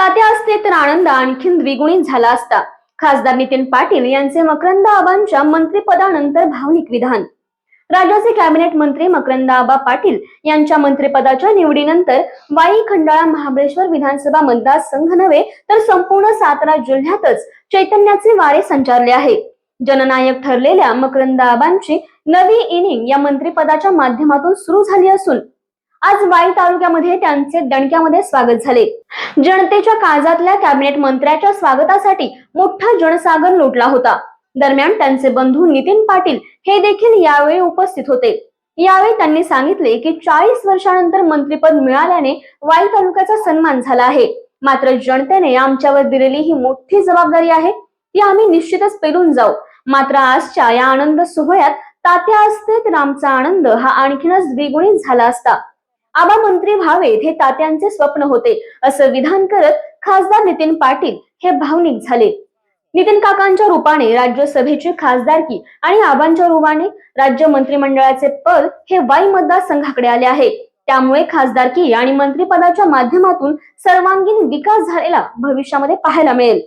तात्या असते तर आनंद आणखीन द्विगुणित झाला असता. खासदार नितीन पाटील यांचे मकरंद आबांच्या मंत्रिपदानंतर भावनिक विधान. राज्याचे कॅबिनेट मंत्री मकरंद आबा पाटील यांच्या मंत्रिपदाच्या निवडीनंतर वाई खंडाळा महाबळेश्वर विधानसभा मतदारसंघ नव्हे तर संपूर्ण सातारा जिल्ह्यातच चैतन्याचे वारे संचारले आहे. जननायक ठरलेल्या मकरंद आबांची नवी इनिंग या मंत्रिपदाच्या माध्यमातून सुरू झाली असून आज वाई तालुक्यामध्ये त्यांचे दणक्यामध्ये स्वागत झाले. जनतेच्या काळजातल्या कॅबिनेट मंत्र्याच्या स्वागतासाठी मोठा जनसागर लोटला होता. दरम्यान त्यांचे बंधू नितीन पाटील हे देखील यावेळी उपस्थित होते. यावेळी त्यांनी सांगितले की चाळीस वर्षानंतर मंत्रीपद मिळाल्याने वाई तालुक्याचा सन्मान झाला आहे. मात्र जनतेने आमच्यावर दिलेली ही मोठी जबाबदारी आहे ती आम्ही निश्चितच पेरून जाऊ. मात्र आजच्या या आनंद सोहळ्यात तात्या असते तर आमचा आनंद हा आणखीनच द्विगुणित झाला असता. आबा मंत्री व्हावेत हे तात्यांचे स्वप्न होते असं विधान करत खासदार नितीन पाटील हे भावनिक झाले. नितीन काकांच्या रूपाने राज्यसभेची खासदारकी आणि आबांच्या रूपाने राज्य मंत्रिमंडळाचे पद हे वाई मतदारसंघाकडे आले आहे. त्यामुळे खासदारकी आणि मंत्रिपदाच्या माध्यमातून सर्वांगीण विकास झालेला भविष्यामध्ये पाहायला मिळेल.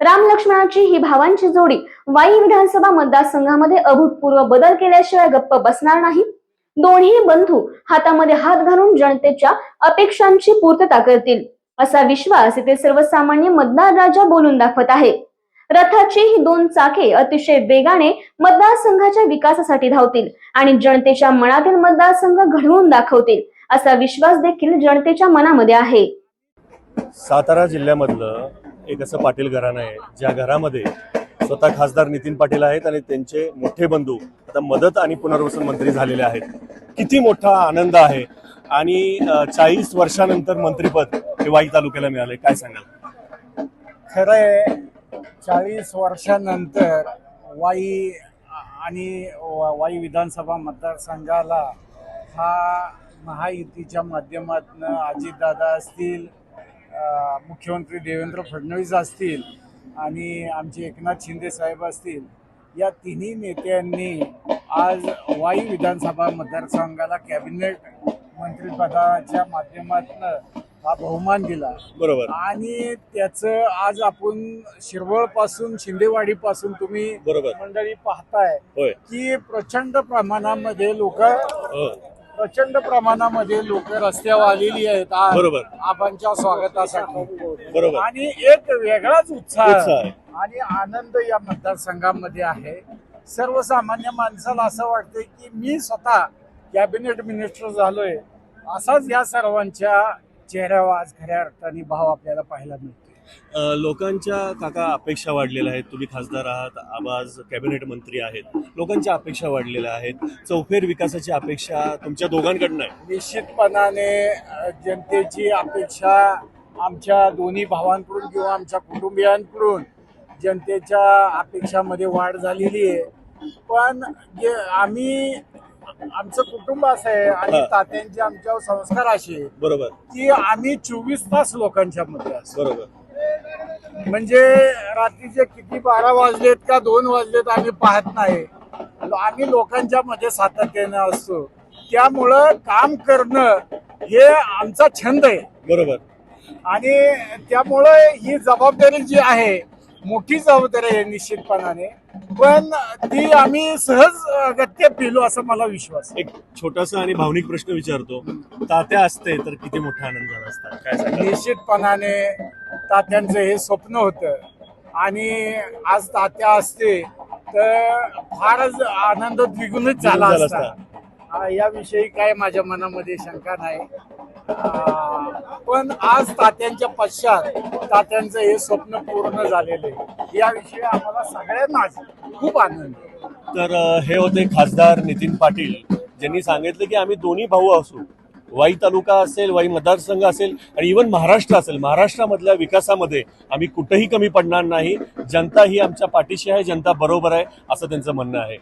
राम लक्ष्मणाची ही भावांची जोडी वाई विधानसभा मतदारसंघामध्ये अभूतपूर्व बदल केल्याशिवाय गप्प बसणार नाही. दोन्ही बंधू हातामध्ये हात घालून जनतेच्या अपेक्षांची पूर्तता करतील. असा विश्वास येथे सर्वसामान्य मतदार राजा बोलून दाखवत आहे. रथाची ही दोन चाके अतिशय वेगाने मतदारसंघाच्या विकासासाठी धावतील आणि जनतेच्या मनातील मतदारसंघ घडवून दाखवतील असा विश्वास देखील जनतेच्या मनामध्ये आहे. सातारा जिल्ह्यामधलं एक असं पाटील घराणं आहे ज्या घरामध्ये स्वतः खासदार नितीन पाटील आहेत आणि त्यांचे मोठे बंधू आता मदत आणि पुनर्वसन मंत्री झालेले आहेत. किती मोठा आनंद आहे. आणि चाळीस वर्षानंतर मंत्रीपद हे वाई तालुक्याला मिळाले काय सांगाल? खरं आहे चाळीस वर्षानंतर वाई आणि वाई विधानसभा मतदारसंघाला हा महायुतीच्या माध्यमातून अजितदादा असतील मुख्यमंत्री देवेंद्र फडणवीस असतील आणि आमचे एकनाथ शिंदे साहेब असतील या तिन्ही नेत्यांनी आज वाई विधानसभा मतदारसंघाला कॅबिनेट मंत्रिपदाच्या माध्यमातून हा बहुमान दिला. बरोबर. आणि त्याचं आज आपण शिरवळपासून शिंदेवाडी पासून तुम्ही बरोबर. मंडळी पाहताय की प्रचंड प्रमाणामध्ये लोक हो. प्रचंड प्रमाणामध्ये लोक रस्त्यावर आलेली आहेत बरोबर. आबांच्या स्वागतासाठी बरोबर. आणि एक वेगळाच उत्साह उत्साह आहे. आणि आनंद या मतदारसंघामध्ये आहे सर्वसामान्य माणसाला असं वाटतंय की मी स्वतः कॅबिनेट मिनिस्टर झालोय असाच या सर्वांच्या चेहऱ्यावर आज खऱ्या अर्थाने भाव आपल्याला पाहायला मिळतो लोकांच्या काका अपेक्षा वाढलेल्या आहेत. तुम्ही खासदार आहात आवाज कॅबिनेट मंत्री आहेत. लोकांच्या अपेक्षा वाढलेल्या आहेत. चौफेर विकासाची अपेक्षा तुमच्या दोघांकडनं आहे. निश्चितपणाने जनतेची अपेक्षा आमच्या दोन्ही भावांकडून किंवा आमच्या कुटुंबियांकडून जनतेच्या अपेक्षामध्ये वाढ झालेली आहे. पण जे आम्ही आमचं कुटुंब असं आहे आणि. तात्यांचे आमच्यावर संस्कार असे बरोबर. की आम्ही चोवीस तास लोकांच्या मध्ये असतो. बरोबर. म्हणजे रात्रीचे किती बारा वाजलेत का दोन वाजलेत आम्ही पाहत नाही. आम्ही लोकांच्या मध्ये सातत्याने असतो. त्यामुळं काम करणं हे आमचा छंद आहे. बरोबर. आणि त्यामुळं ही जबाबदारी जी आहे मोठी जबाबदारी आहे निश्चितपणाने. पण ती आम्ही सहज गत्य पेलो असं मला विश्वास एक छोटासा आणि भावनिक प्रश्न विचारतो. तात्या असते तर किती मोठा आनंद झाला असता? काय निश्चितपणाने तात्यांचं हे स्वप्न होतं. आणि आज तात्या असते तर फारच आनंद द्विगुणित झाला असता. याविषयी काय माझ्या मनामध्ये शंका नाही. पण आज तात्यांच्या पश्चात तात्यांचं हे स्वप्न पूर्ण झालेलं आहे. याविषयी आम्हाला सगळ्यांनाच खूप आनंद. तर हे होते खासदार नितीन पाटील ज्यांनी सांगितलं की आम्ही दोन्ही भाऊ असू. वाई तालुका असेल वाई मतदारसंघ असेल आणि इवन महाराष्ट्र असेल. महाराष्ट्रामधल्या विकासामध्ये आम्ही कुठेही कमी पडणार नाही. जनता ही आमच्या पाठीशी आहे जनता बरोबर आहे असं त्यांचं म्हणणं आहे.